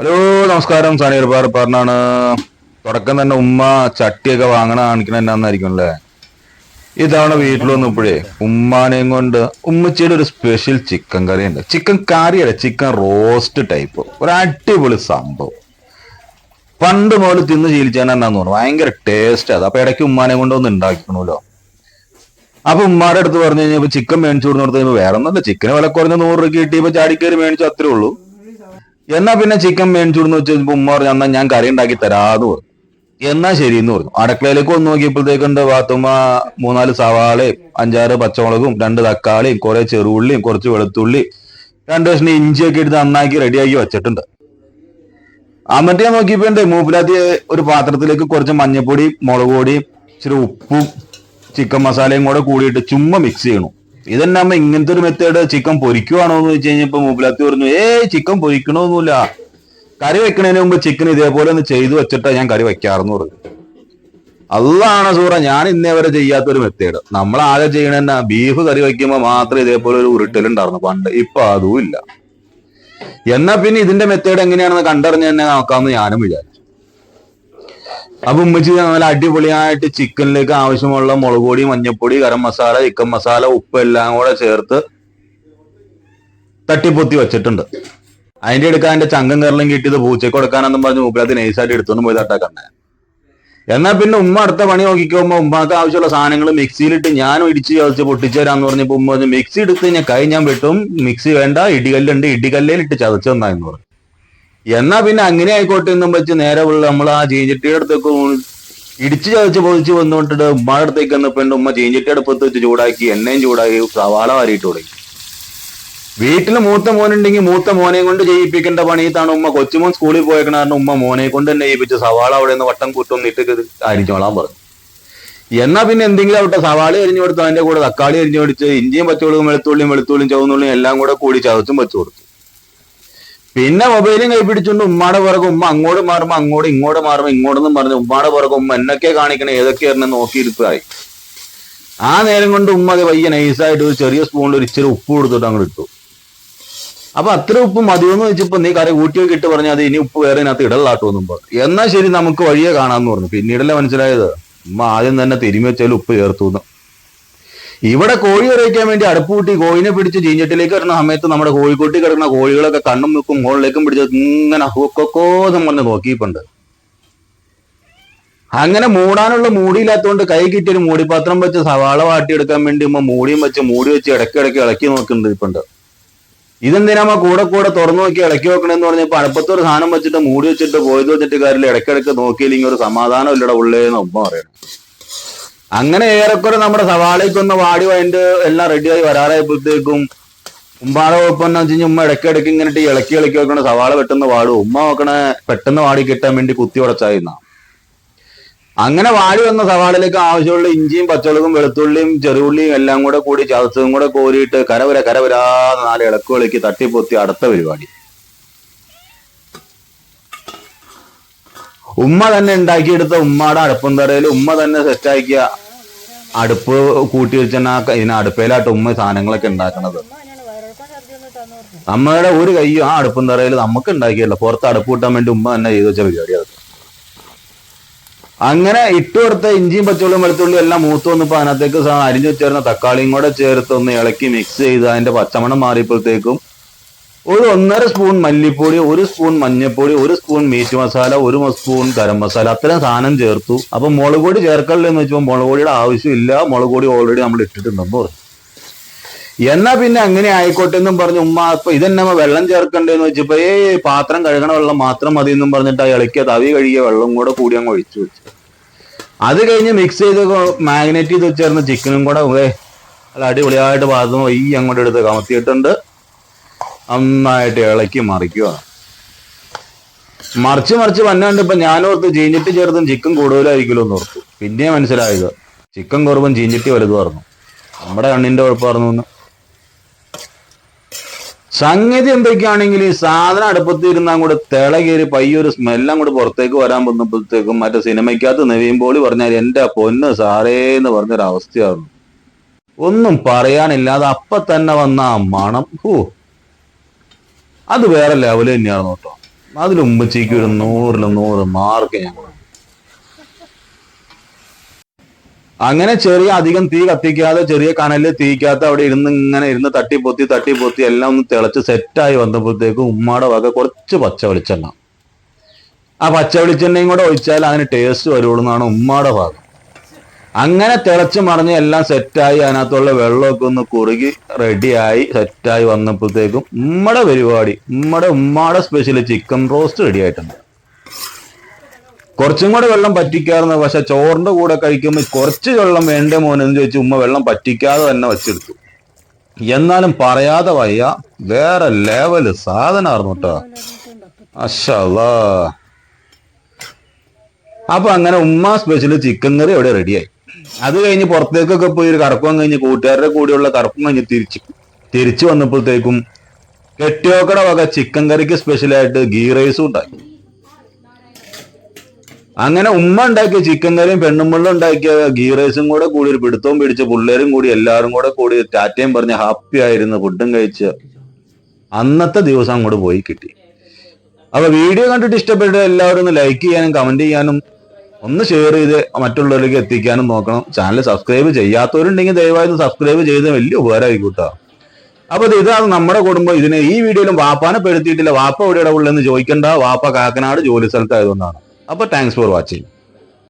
Hello നമസ്കാരം. സനീർ പാർപ്പാറിനാണ് തുടക്കം തന്നെ ഉമ്മ ചട്ടിയൊക്കെ വാങ്ങണ കാണിക്കണ എന്നാന്നായിരിക്കും അല്ലേ? ഇതാണ് വീട്ടിൽ വന്നപ്പോഴേ ഉമ്മാനെയും കൊണ്ട് ഉമ്മച്ചിയുടെ ഒരു സ്പെഷ്യൽ ചിക്കൻ കറി ഉണ്ട്. ചിക്കൻ കറി അല്ല ചിക്കൻ റോസ്റ്റ് ടൈപ്പ് ഒരു അടിപൊളി സംഭവം. പണ്ട് മുതൽ തിന്ന് ശീലിച്ചാൽ എന്നാന്ന് തോന്നുന്നു ഭയങ്കര ടേസ്റ്റ് അത് അപ്പൊ ഇടയ്ക്ക് ഉമ്മാനെ കൊണ്ട് ഒന്ന് ഉണ്ടാക്കണമല്ലോ അപ്പൊ ഉമ്മാടെ അടുത്ത് പറഞ്ഞു കഴിഞ്ഞപ്പോ ചിക്കൻ മേടിച്ചു കൊടുത്ത് കൊടുത്ത് വേറെ ഒന്നല്ല ചിക്കന് വില കുറഞ്ഞ നൂറ് രൂപ കിട്ടിയപ്പോ ചാടിക്കയറി മേടിച്ചു അത്രേ ഉള്ളൂ. എന്നാ പിന്നെ ചിക്കൻ മേടിച്ചു വെച്ച് ഉമ്മ പറഞ്ഞു എന്നാ ഞാൻ കറി ഉണ്ടാക്കി തരാന്ന് പറഞ്ഞു. എന്നാ ശരി എന്ന് പറഞ്ഞു. അടുക്കളയിലേക്ക് ഒന്ന് നോക്കിയപ്പോഴത്തേക്കുണ്ട് പാത്തുമ്മ മൂന്നാൽ സവാളയും അഞ്ചാറ് പച്ചമുളകും രണ്ട് തക്കാളിയും കുറെ ചെറുള്ളിയും കുറച്ച് വെളുത്തുള്ളി രണ്ട് കഷ്ണം ഇഞ്ചിയൊക്കെ എടുത്ത് നന്നാക്കി റെഡിയാക്കി വെച്ചിട്ടുണ്ട്. ഞാൻ നോക്കിയപ്പോണ്ട് മൂപ്പിലാത്തി ഒരു പാത്രത്തിലേക്ക് കുറച്ച് മഞ്ഞപ്പൊടി മുളക് പൊടിയും ഇച്ചിരി ഉപ്പും ചിക്കൻ മസാലയും കൂടെ കൂടിയിട്ട് ചുമ്മാ മിക്സ് ചെയ്യണം. ഇതന്നെ അമ്മ ഇങ്ങനത്തെ ഒരു മെത്തേഡ് ചിക്കൻ പൊരിക്കുവാണോ എന്ന് വെച്ച് കഴിഞ്ഞപ്പോ മൂപ്പിലാത്തി പറഞ്ഞു ഏ ചിക്കൻ പൊരിക്കണമൊന്നുമില്ല കറി വെക്കണതിന് മുമ്പ് ചിക്കൻ ഇതേപോലെ ഒന്ന് ചെയ്തു വെച്ചിട്ടാ ഞാൻ കറി വെക്കാറെന്ന് പറഞ്ഞു. അതാണ് സൂറ ഞാൻ ഇന്നേ വരെ ചെയ്യാത്തൊരു മെത്തേഡ് നമ്മൾ ആകെ ചെയ്യണ ബീഫ് കറി വെക്കുമ്പോൾ മാത്രം ഇതേപോലെ ഒരു ഉരുട്ടലുണ്ടായിരുന്നു. പണ്ട് ഇപ്പൊ അതും ഇല്ല. എന്നാ പിന്നെ ഇതിന്റെ മെത്തേഡ് എങ്ങനെയാണെന്ന് കണ്ടറിഞ്ഞ് തന്നെ നോക്കാമെന്ന് ഞാനും വിചാരിച്ചു. അപ്പൊ ഉമ്മച്ചി നല്ല അടിപൊളിയായിട്ട് ചിക്കനിലേക്ക് ആവശ്യമുള്ള മുളക് പൊടി മഞ്ഞപ്പൊടി ഗരം മസാല ചിക്കൻ മസാല ഉപ്പ് എല്ലാം കൂടെ ചേർത്ത് തട്ടിപ്പൊത്തി വെച്ചിട്ടുണ്ട്. അതിന്റെ എടുക്കാൻ എന്റെ ചങ്കം കയറലും കിട്ടിയത് പൂച്ചയ്ക്ക് കൊടുക്കാനെന്നും പറഞ്ഞ് മൂപ്പിലത്ത് നൈസായിട്ട് എടുത്തോണ്ട് പോയി തട്ടാക്കണ്ടേ. എന്നാ പിന്നെ ഉമ്മ അടുത്ത പണി നോക്കിക്കുമ്പോ ഉമ്മക്ക് ആവശ്യമുള്ള സാധനങ്ങൾ മിക്സിയിലിട്ട് ഞാൻ ഇടിച്ച് ചതച്ച് പൊട്ടിച്ചു തരാന്ന് പറഞ്ഞപ്പോ ഉമ്മ മിക്സി എടുത്ത് കഴിഞ്ഞാൽ കൈ ഞാൻ വെട്ടും മിക്സി വേണ്ട ഇടികല്ലുണ്ട് ഇടികല്ലിൽ ഇട്ട് ചതച്ചു തന്നാന്ന് പറഞ്ഞു. എന്നാ പിന്നെ അങ്ങനെ ആയിക്കോട്ടെ എന്നും വെച്ച് നേരെ ഉള്ള നമ്മൾ ആ ചീഞ്ചട്ടിയുടെ അടുത്തേക്ക് ഇടിച്ച് ചതച്ച് പൊതിച്ച് വന്നുകൊണ്ടിട്ട് ഉമ്മയുടെ അടുത്തേക്ക് വന്നപ്പോ എന്റെ ഉമ്മ ചീഞ്ചട്ടി അടുപ്പത്ത് വെച്ച് ചൂടാക്കി എണ്ണയും ചൂടാക്കി സവാള വാരിയിട്ട് തുടങ്ങി. വീട്ടിൽ മൂത്ത മോനുണ്ടെങ്കിൽ മൂത്ത മോനെ കൊണ്ട് ചെയ്യിപ്പിക്കേണ്ട പണി ഇതാണ് ഉമ്മ. കൊച്ചുമോൻ സ്കൂളിൽ പോയേക്കണ ഉമ്മ മോനെ കൊണ്ട് തന്നെ ചെയ്യിപ്പിച്ച് സവാള അവിടെ നിന്ന് വട്ടം കൂട്ടും ഇട്ട് അരിഞ്ഞോളാൻ പറഞ്ഞു. എന്നാ പിന്നെ എന്തെങ്കിലും അവിടെ സവാള അരിഞ്ഞു കൊടുത്തു അതിന്റെ കൂടെ തക്കാളി അരിഞ്ഞു കൊടുത്ത് ഇഞ്ചിയും പച്ചമുളകും വെളുത്തുള്ളിയും വെളുത്തുള്ളിയും ചുവന്നുള്ളിയും എല്ലാം കൂടെ കൂടി ചതച്ചും വെച്ചു കൊടുത്തു. പിന്നെ മൊബൈലും കൈ പിടിച്ചുകൊണ്ട് ഉമ്മാടെ പുറകെ ഉമ്മ അങ്ങോട്ട് മാറുമ്പോ അങ്ങോട്ട് ഇങ്ങോട്ട് മാറുമ്പോ ഇങ്ങോട്ടെന്നും പറഞ്ഞു ഉമ്മാടെ പുറകെ ഉമ്മ എന്നൊക്കെ കാണിക്കണേ ഏതൊക്കെയായിരുന്നു നോക്കിയിരുത്തായി ആ നേരം കൊണ്ട് ഉമ്മ അത് വയ്യ നൈസായിട്ട് ഒരു ചെറിയ സ്പൂണിൽ ഒരു ഇച്ചിരി ഉപ്പ് കൊടുത്തിട്ട് അങ്ങോട്ട് ഇട്ടു. അപ്പൊ അത്ര ഉപ്പ് മതിയെന്ന് വെച്ചപ്പോ നീ കറി കൂട്ടി കിട്ട് പറഞ്ഞാൽ അത് ഇനി ഉപ്പ് വേറെ ഇതിനകത്ത് ഇടലാട്ടോ എന്നും പറഞ്ഞു. എന്നാ ശരി നമുക്ക് വഴിയെ കാണാന്ന് പറഞ്ഞു. പിന്നീടല്ലേ മനസ്സിലായത്? ഉമ്മ ആദ്യം തന്നെ തിരുമി വെച്ചാൽ ഉപ്പ് ചേർത്തു ഇവിടെ കോഴി ഉറയിക്കാൻ വേണ്ടി അടുപ്പ് കൂട്ടി കോഴിനെ പിടിച്ച് ചീഞ്ചട്ടിലേക്ക് വരുന്ന സമയത്ത് നമ്മുടെ കോഴിക്കൂട്ടി കിടക്കുന്ന കോഴികളൊക്കെ കണ്ണും മുക്കും മുകളിലേക്കും പിടിച്ച് ഇങ്ങനെ ഹൂക്കൊക്കോ എന്ന് പറഞ്ഞ് നോക്കിയിട്ടുണ്ട് അങ്ങനെ മൂടാനുള്ള മൂടിയില്ലാത്തതുകൊണ്ട് കൈ കിട്ടിയൊരു മൂടിപ്പാത്രം വെച്ച് സവാള വാട്ടിയെടുക്കാൻ വേണ്ടി ഉമ്മ മൂടിയും വെച്ച് മൂടി വെച്ച് ഇടയ്ക്കിടയ്ക്ക് ഇളക്കി നോക്കുന്നുണ്ട് ഇപ്പുണ്ട് ഇതെന്തിനാ കൂടെ കൂടെ തുറന്നു നോക്കി ഇളക്കി വെക്കണമെന്ന് പറഞ്ഞപ്പോ അടുപ്പത്തൊരു സാധനം വെച്ചിട്ട് മൂടി വെച്ചിട്ട് പോയത് വെച്ചിട്ട് കാര്യം ഇടയ്ക്കിടയ്ക്ക് നോക്കിയില്ലെങ്കിൽ ഒരു സമാധാനം ഇല്ലട ഉള്ളേന്ന് ഉമ്മ പറയണം. അങ്ങനെ ഏറെക്കുറെ നമ്മുടെ സവാളയ്ക്കൊന്ന് വാടി അതിന്റെ എല്ലാം റെഡിയായി വരാറായപ്പോഴത്തേക്കും ഉമ്മാടെ കുഴപ്പമെന്ന് വെച്ച് കഴിഞ്ഞാൽ ഉമ്മ ഇടയ്ക്കിടയ്ക്ക് ഇങ്ങനെ ഇളക്കി ഇളക്കി വെക്കണ സവാള പെട്ടെന്ന് വാടും. ഉമ്മ നോക്കണ പെട്ടെന്ന് വാടി കിട്ടാൻ വേണ്ടി കുത്തി ഉടച്ചായിരുന്ന. അങ്ങനെ വാടി വന്ന സവാളിലേക്ക് ആവശ്യമുള്ള ഇഞ്ചിയും പച്ചമുളകും വെളുത്തുള്ളിയും ചെറുള്ളിയും എല്ലാം കൂടെ കൂടി ചതച്ചതും കൂടെ കോരിയിട്ട് കരവര കരവരാ നാല് ഇളക്കുകളിക്ക് തട്ടിപ്പൊത്തി അടുത്ത പരിപാടി. ഉമ്മ തന്നെ ഉണ്ടാക്കിയെടുത്ത ഉമ്മയുടെ അടുപ്പം തറയിൽ ഉമ്മ തന്നെ സെറ്റാക്കിയ അടുപ്പ് കൂട്ടി വെച്ചാൽ ഇതിന് അടുപ്പയിലായിട്ട് ഉമ്മ സാധനങ്ങളൊക്കെ ഉണ്ടാക്കണത്. അമ്മയുടെ ഒരു കൈയും ആ അടുപ്പം തറയിൽ നമുക്ക് ഉണ്ടാക്കിയല്ല പുറത്ത് അടുപ്പ് കൂട്ടാൻ വേണ്ടി ഉമ്മ തന്നെ ചെയ്തു വെച്ച പരിപാടി അങ്ങനെ ഇട്ട് കൊടുത്ത ഇഞ്ചിയും പച്ചമുളകും വെളുത്തുള്ളിയും എല്ലാം മൂത്ത് വന്നപ്പോൾ അതിനകത്തേക്ക് അരിഞ്ഞു വെച്ചേർന്ന തക്കാളിയും കൂടെ ചേർത്ത് ഒന്ന് ഇളക്കി മിക്സ് ചെയ്ത് അതിന്റെ പച്ചമണം മാറിയപ്പോഴത്തേക്കും ഒരു ഒന്നര സ്പൂൺ മല്ലിപ്പൊടി ഒരു സ്പൂൺ മഞ്ഞൾപ്പൊടി ഒരു സ്പൂൺ മീറ്റ് മസാല ഒരു സ്പൂൺ ഗരം മസാല അത്രയും സാധനം ചേർത്തു. അപ്പൊ മുളക് പൊടി ചേർക്കലെന്ന് വെച്ചപ്പോൾ മുളക് പൊടിയുടെ ആവശ്യമില്ല. മുളക് പൊടി ഓൾറെഡി നമ്മൾ ഇട്ടിട്ടുണ്ടെന്ന് പറഞ്ഞു. എന്നാ പിന്നെ അങ്ങനെ ആയിക്കോട്ടെ എന്നും പറഞ്ഞു. ഉമ്മ ഇപ്പൊ ഇതെന്നെ വെള്ളം ചേർക്കണ്ടെന്ന് വെച്ചപ്പോ ഏ പാത്രം കഴുകണ വെള്ളം മാത്രം മതി എന്നും പറഞ്ഞിട്ട് ആ ഇളക്കിയ തവി കഴുകിയ വെള്ളം കൂടെ കൂടി അങ്ങ് ഒഴിച്ചു വെച്ചു. അത് കഴിഞ്ഞ് മിക്സ് ചെയ്ത് മാഗ്നേറ്റ് ചെയ്ത് വെച്ചേർന്ന ചിക്കനും കൂടെ അടിപൊളിയായിട്ട് പാത്രം ഈ അങ്ങോട്ട് എടുത്ത് കമത്തിയിട്ടുണ്ട്. നന്നായിട്ട് ഇളക്കി മറിക്കുക. മറിച്ച് മറിച്ച് വന്നാണ്ട് ഇപ്പൊ ഞാനോർത്ത് ചീഞ്ഞിട്ട് ചേർത്തും ചിക്കൻ കൂടുതലായിരിക്കുമല്ലോ എന്ന് ഓർത്തു. പിന്നെ മനസ്സിലായത് ചിക്കൻ കുറവും ചീഞ്ഞിട്ട് വലുത് പറഞ്ഞു നമ്മുടെ കണ്ണിന്റെ കുഴപ്പമായിരുന്നു സംഗതി എന്തൊക്കെയാണെങ്കിൽ ഈ സാധനം അടുപ്പത്ത് ഇരുന്ന് അങ്ങോട്ട് തിളകേറി പയ്യൊരു സ്മെല്ലാം കൂടെ പുറത്തേക്ക് വരാൻ വന്നപ്പോഴത്തേക്കും മറ്റേ സിനിമയ്ക്കകത്ത് നെവിയുമ്പോൾ പറഞ്ഞാൽ എന്റെ പൊന്ന് സാറേ എന്ന് പറഞ്ഞൊരവസ്ഥയായിരുന്നു. ഒന്നും പറയാനില്ലാതെ അപ്പൊ തന്നെ വന്ന മണം. ഹൂ. അത് വേറെ ലെവൽ തന്നെയാണ് കേട്ടോ. അതിൽ ഉമ്മച്ചിക്ക് ഒരു നൂറിൽ നൂറ് മാർക്ക് ഞാൻ അങ്ങനെ ചെറിയ അധികം തീ കത്തിക്കാതെ ചെറിയ കനലിൽ തീക്കാത്ത അവിടെ ഇരുന്ന് ഇങ്ങനെ ഇരുന്ന് തട്ടി പൊത്തി എല്ലാം ഒന്ന് തിളച്ച് സെറ്റായി വന്നപ്പോഴത്തേക്കും ഉമ്മയുടെ വക കുറച്ച് പച്ച വെളിച്ചെണ്ണ. ആ പച്ച വെളിച്ചെണ്ണയും കൂടെ ഒഴിച്ചാൽ അതിന് ടേസ്റ്റ് വരുള്ളൂ എന്നാണ് ഉമ്മയുടെ ഭാഗം. അങ്ങനെ തിളച്ച് മറിഞ്ഞ് എല്ലാം സെറ്റായി അതിനകത്തുള്ള വെള്ളമൊക്കെ ഒന്ന് കുറുകി റെഡിയായി സെറ്റായി വന്നപ്പോഴത്തേക്കും ഉമ്മയുടെ പരിപാടി ഉമ്മയുടെ ഉമ്മാടെ സ്പെഷ്യൽ ചിക്കൻ റോസ്റ്റ് റെഡി ആയിട്ടുണ്ട്. കുറച്ചും കൂടെ വെള്ളം പറ്റിക്കാറുണ്ട് പക്ഷെ ചോറിന്റെ കൂടെ കഴിക്കുമ്പോൾ കുറച്ച് വെള്ളം വേണ്ടേ മോനെന്ന് ചോദിച്ചു ഉമ്മ വെള്ളം പറ്റിക്കാതെ തന്നെ വെച്ചെടുത്തു. എന്നാലും പറയാതെ വയ്യ വേറെ ലെവൽ സാധനമായിരുന്നു കേട്ടോ അഷല്ലാ അപ്പൊ അങ്ങനെ ഉമ്മ സ്പെഷ്യൽ ചിക്കൻ കറി അവിടെ റെഡിയായി അത് കഴിഞ്ഞ് പുറത്തേക്കൊക്കെ പോയി ഒരു കറപ്പം കഴിഞ്ഞ് കൂട്ടുകാരുടെ കൂടെയുള്ള കറപ്പം കഴിഞ്ഞ് തിരിച്ചു തിരിച്ചു വന്നപ്പോഴത്തേക്കും കെട്ടിയോക്കട വക ചിക്കൻ കറിക്ക് സ്പെഷ്യലായിട്ട് ഗീ റൈസും ഉണ്ടാക്കി. അങ്ങനെ ഉമ്മ ഉണ്ടാക്കിയ ചിക്കൻ കറിയും പെണ്ണുമ്പിള്ള ഉണ്ടാക്കിയ ഗീ റൈസും കൂടെ കൂടി ഒരു പിടുത്തവും പിടിച്ച് പിള്ളേരും കൂടി എല്ലാവരും കൂടെ കൂടി ടാറ്റയും പറഞ്ഞ് ഹാപ്പി ആയിരുന്നു ഫുഡും കഴിച്ച്. അന്നത്തെ ദിവസം അങ്ങോട്ട് പോയി കിട്ടി. അപ്പൊ വീഡിയോ കണ്ടിട്ട് ഇഷ്ടപ്പെട്ട എല്ലാവരും ഒന്ന് ലൈക്ക് ചെയ്യാനും കമന്റ് ചെയ്യാനും ഒന്ന് ഷെയർ ചെയ്ത് മറ്റുള്ളവരിലേക്ക് എത്തിക്കാനും നോക്കണം. ചാനൽ സബ്സ്ക്രൈബ് ചെയ്യാത്തവരുണ്ടെങ്കിൽ ദയവായി സബ്സ്ക്രൈബ് ചെയ്ത് വലിയ ഉപകാരമായിരിക്കും കേട്ടോ. അപ്പൊ ഇതാണ് നമ്മുടെ കുടുംബം. ഇതിനെ ഈ വീഡിയോയിലും വാപ്പാനെ പെടുത്തിയിട്ടില്ല. വാപ്പ എവിടെയുടെ ഉള്ളതെന്ന് ചോദിക്കണ്ട. വാപ്പ കാക്കനാട് ജോലി സ്ഥലത്തായതുകൊണ്ടാണ്. അപ്പൊ താങ്ക്സ് ഫോർ വാച്ചിങ്